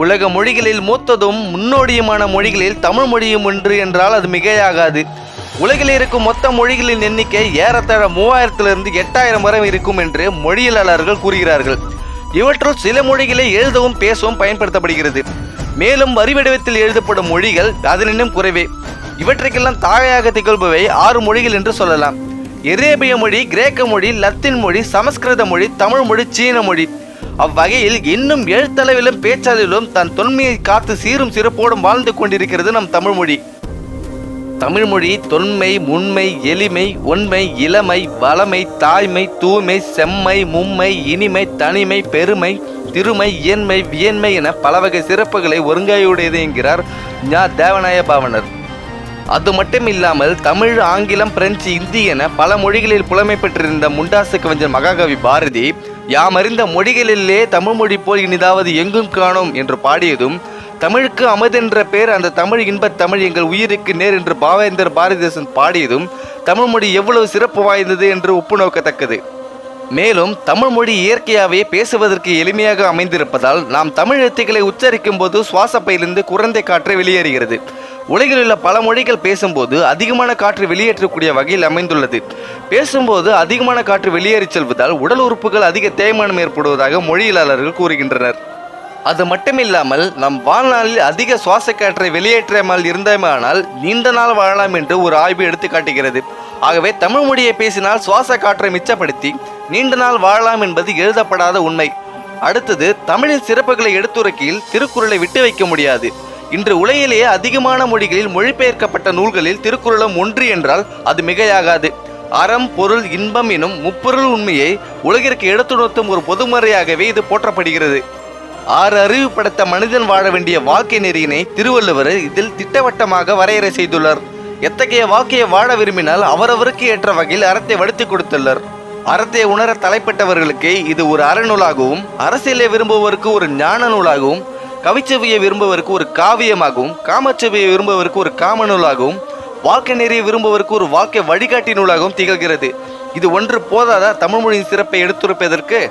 உலக மொழிகளில் மூத்ததும் முன்னோடியுமான மொழிகளில் தமிழ் மொழியும் ஒன்று என்றால் அது மிகையாகாது. உலகில் இருக்கும் மொத்த மொழிகளின் எண்ணிக்கை ஏறத்தாழ மூவாயிரத்திலிருந்து எட்டாயிரம் வரை இருக்கும் என்று மொழியியலாளர்கள் கூறுகிறார்கள். இவற்றுள் சில மொழிகளை எழுதவும் பேசவும் பயன்படுத்தப்படுகிறது. மேலும் வரிவடிவத்தில் எழுதப்படும் மொழிகள் அதனினும் குறைவே. இவற்றுக்கெல்லாம் தாயாக திகழ்பவை ஆறு மொழிகள் என்று சொல்லலாம். எரேபிய மொழி கிரேக்க மொழி லத்தீன் மொழி சமஸ்கிருத மொழி தமிழ் மொழி சீன மொழி. அவ்வகையில் இன்னும் எழுத்தளவிலும் பேச்சளவிலும் தன் தொன்மையை காத்து சீரும் சிறப்போடும் வாழ்ந்து கொண்டிருக்கிறது நம் தமிழ்மொழி. தமிழ்மொழி தொன்மை முன்மை எளிமை உண்மை இளமை வளமை தாய்மை தூய்மை செம்மை மும்மை இனிமை தனிமை பெருமை திருமை இயன்மை வியன்மை என பல வகை சிறப்புகளை ஒருங்காயுடையது என்கிறார் ஞா. தேவநாய பாவனர். அது மட்டும் இல்லாமல் தமிழ் ஆங்கிலம் பிரெஞ்சு இந்தி என பல மொழிகளில் புலமை பெற்றிருந்த முண்டாசு கவிஞர் மகாகவி பாரதி யாமறிந்த மொழிகளிலே தமிழ் மொழி போல் இனிதாவது எங்கும் காணோம் என்று பாடியதும் தமிழுக்கு அமதென்ற பேர் அந்த தமிழ் இன்பத் தமிழ் எங்கள் உயிருக்கு நேர் என்று பாவேந்தர் பாரதிதாசன் பாடியதும் தமிழ் மொழி எவ்வளவு சிறப்பு வாய்ந்தது என்று ஒப்பு நோக்கத்தக்கது மேலும் தமிழ் மொழி இயற்கையாகவே பேசுவதற்கு எளிமையாக அமைந்திருப்பதால் நாம் தமிழ் எழுத்துக்களை உச்சரிக்கும் போது சுவாசப்பையிலிருந்து குறைந்த காற்று வெளியேறுகிறது. உலகில் உள்ள பல மொழிகள் பேசும்போது அதிகமான காற்று வெளியேற்றக்கூடிய வகையில் அமைந்துள்ளது. பேசும்போது அதிகமான காற்று வெளியேறிச் செல்வதால் உடல் உறுப்புகள் அதிக தேய்மானம் ஏற்படுவதாக மொழியியலாளர்கள் கூறுகின்றனர். அது மட்டுமில்லாமல் நம் வாழ்நாளில் அதிக சுவாச காற்றை வெளியேற்றாமல் இருந்தோமானால் நீண்ட நாள் வாழலாம் என்று ஒரு ஆய்வு எடுத்து காட்டுகிறது. ஆகவே தமிழ் மொழியை பேசினால் சுவாச காற்றை மிச்சப்படுத்தி நீண்ட நாள் வாழலாம் என்பது எழுதப்படாத உண்மை. அடுத்தது தமிழின் சிறப்புகளை எடுத்துரைக்கையில் திருக்குறளை விட்டு வைக்க முடியாது. இன்று உலகிலேயே அதிகமான மொழிகளில் மொழிபெயர்க்கப்பட்ட நூல்களில் திருக்குறளும் ஒன்று என்றால் அது மிகையாகாது. அறம் பொருள் இன்பம் எனும் முப்பொருள் உண்மையை உலகிற்கு எடுத்துணர்த்தும் ஒரு பொதுமறையாகவே இது போற்றப்படுகிறது. ஆறு அறிவு படைத்த மனிதன் வாழ வேண்டிய வாழ்க்கை நெறியினை திருவள்ளுவர் இதில் திட்டவட்டமாக வரையறை செய்துள்ளார். எத்தகைய வாழ்க்கையை வாழ விரும்பினால் அவரவருக்கு ஏற்ற வகையில் அறத்தை வடுத்து கொடுத்துள்ளார். அறத்தை உணர தலைப்பட்டவர்களுக்கு இது ஒரு அறநூலாகவும் அரசியலை விரும்புவோருக்கு ஒரு ஞான நூலாகவும் கவிச்செவியை விரும்புவதற்கு ஒரு காவியமாகவும் காமச்செவியை விரும்புவருக்கு ஒரு காம நூலாகவும் வாழ்க்கை நெறியை விரும்புவதற்கு ஒரு வாழ்க்கை வழிகாட்டி நூலாகவும் திகழ்கிறது. இது ஒன்று போதாதா? தமிழ் மொழியின் சிறப்பை எடுத்துரைப்பதற்கு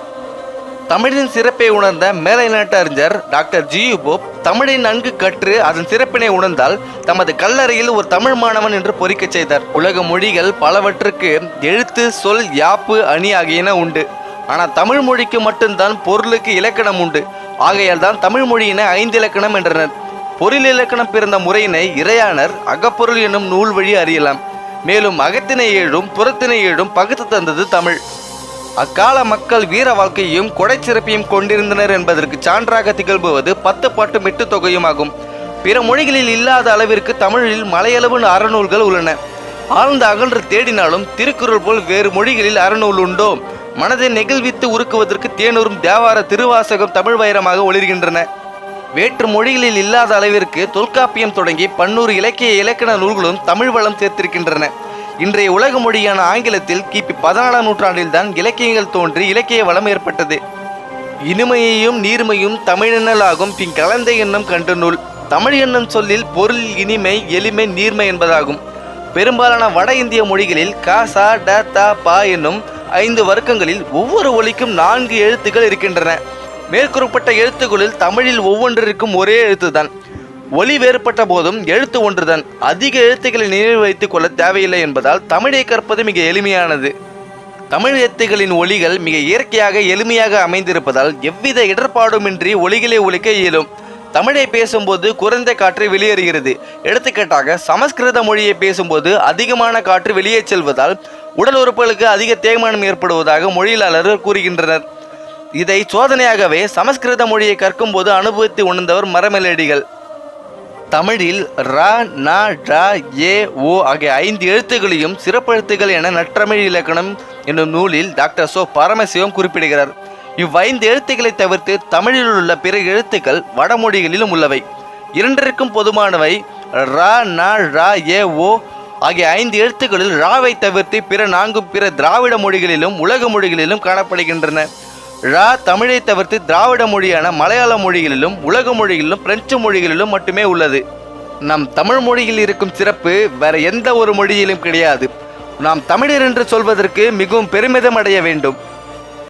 தமிழின் சிறப்பை உணர்ந்த மேலை நாட்டு அறிஞர் டாக்டர் ஜியு போப் தமிழை நன்கு கற்று அதன் சிறப்பினை உணர்ந்தால் தமது கல்லறையில் ஒரு தமிழ் மாணவன் என்று பொறிக்கச் செய்தார். உலக மொழிகள் பலவற்றுக்கு எழுத்து சொல் யாப்பு அணி ஆகியன உண்டு. ஆனால் தமிழ் மொழிக்கு மட்டும்தான் பொருளுக்கு இலக்கணம் உண்டு. ஆகையால் தான் தமிழ் மொழியினை ஐந்து இலக்கணம் என்றனர் பொருள் இலக்கணம் பிறந்த முறையினை இறையானர் அகப்பொருள் என்னும் நூல் வழி அறியலாம். மேலும் அகத்தினை ஏழும் புறத்தினை ஏழும் பகுத்து தந்தது தமிழ். அக்கால மக்கள் வீர வாழ்க்கையும் கொடைச்சிறப்பையும் கொண்டிருந்தனர் என்பதற்கு சான்றாக திகழ்புவது பத்து பாட்டு மெட்டு தொகையும் ஆகும் பிற மொழிகளில் இல்லாத அளவிற்கு தமிழில் மலையளவு அறநூல்கள் உள்ளன. ஆழ்ந்த அகன்று தேடினாலும் திருக்குறள் போல் வேறு மொழிகளில் அறநூல் உண்டோ? மனதை நெகிழ்வித்து உருக்குவதற்கு தேனூரும் தேவார திருவாசகம் தமிழ் வைரமாக ஒளிர்கின்றன. வேற்று மொழிகளில் இல்லாத அளவிற்கு தொல்காப்பியம் தொடங்கி பன்னூறு இலக்கிய இலக்கண நூல்களும் தமிழ் வளம் சேர்த்திருக்கின்றன. இன்றைய உலக மொழியான ஆங்கிலத்தில் கிபி பதினாலாம் நூற்றாண்டில்தான் இலக்கியங்கள் தோன்றி இலக்கிய வளம் ஏற்பட்டது. இனிமையையும் நீர்மையும் தமிழெண்ணலாகும் பின் கலந்த எண்ணம் கண்டு நூல். தமிழ் என்னும் சொல்லில் பொருள் இனிமை எளிமை நீர்மை என்பதாகும். பெரும்பாலான வட இந்திய மொழிகளில் க சா ட த ப என்னும் ஐந்து வர்க்கங்களில் ஒவ்வொரு ஒலிக்கும் நான்கு எழுத்துக்கள் இருக்கின்றன. மேற்குறப்பட்ட எழுத்துக்களில் தமிழில் ஒவ்வொன்றிற்கும் ஒரே எழுத்துதான். ஒலி வேறுபட்ட போதும் எழுத்து ஒன்றுதான். அதிக எழுத்துக்களை நினைவு வைத்துக் கொள்ள தேவையில்லை என்பதால் தமிழை கற்பது மிக எளிமையானது. தமிழ் எழுத்துக்களின் ஒலிகள் மிக இயற்கையாக எளிமையாக அமைந்திருப்பதால் எவ்வித இடர்பாடுமின்றி ஒலிகளை ஒழிக்க இயலும். தமிழை பேசும்போது குறைந்த காற்று வெளியேறுகிறது. எடுத்துக்காட்டாக சமஸ்கிருத மொழியை பேசும்போது அதிகமான காற்று வெளியே செல்வதால் உடல் உறுப்புகளுக்கு அதிக தேய்மானம் ஏற்படுவதாக மொழியியலாளர்கள் கூறுகின்றனர். இதை சோதனையாகவே சமஸ்கிருத மொழியை கற்கும்போது அனுபவித்து உணர்ந்தவர் மரமெலடிகள். தமிழில் ர ந ட ஏ ஓ ஆகிய ஐந்து எழுத்துக்களையும் சிறப்பெழுத்துகள் என நற்றமிழ் இலக்கணம் என்னும் நூலில் டாக்டர் சோ பரமசிவம் குறிப்பிடுகிறார். இவ்வைந்து எழுத்துக்களை தவிர்த்து தமிழில் உள்ள பிற எழுத்துக்கள் வடமொழிகளிலும் உள்ளவை. இரண்டிற்கும் பொதுமானவை ர ந ழ ஏ ஓ ஆகிய ஐந்து எழுத்துக்களில் ராவை தவிர்த்து பிற நான்கும் பிற திராவிட மொழிகளிலும் உலக மொழிகளிலும் காணப்படுகின்றன. ரா தமிழை தவிர்த்து திராவிட மொழியான மலையாள மொழிகளிலும் உலக மொழிகளிலும் பிரெஞ்சு மொழிகளிலும் மட்டுமே உள்ளது. நம் தமிழ் மொழியில் இருக்கும் சிறப்பு வேற எந்த ஒரு மொழியிலும் கிடையாது. நாம் தமிழர் என்று சொல்வதற்கு மிகவும் பெருமிதம் அடைய வேண்டும்.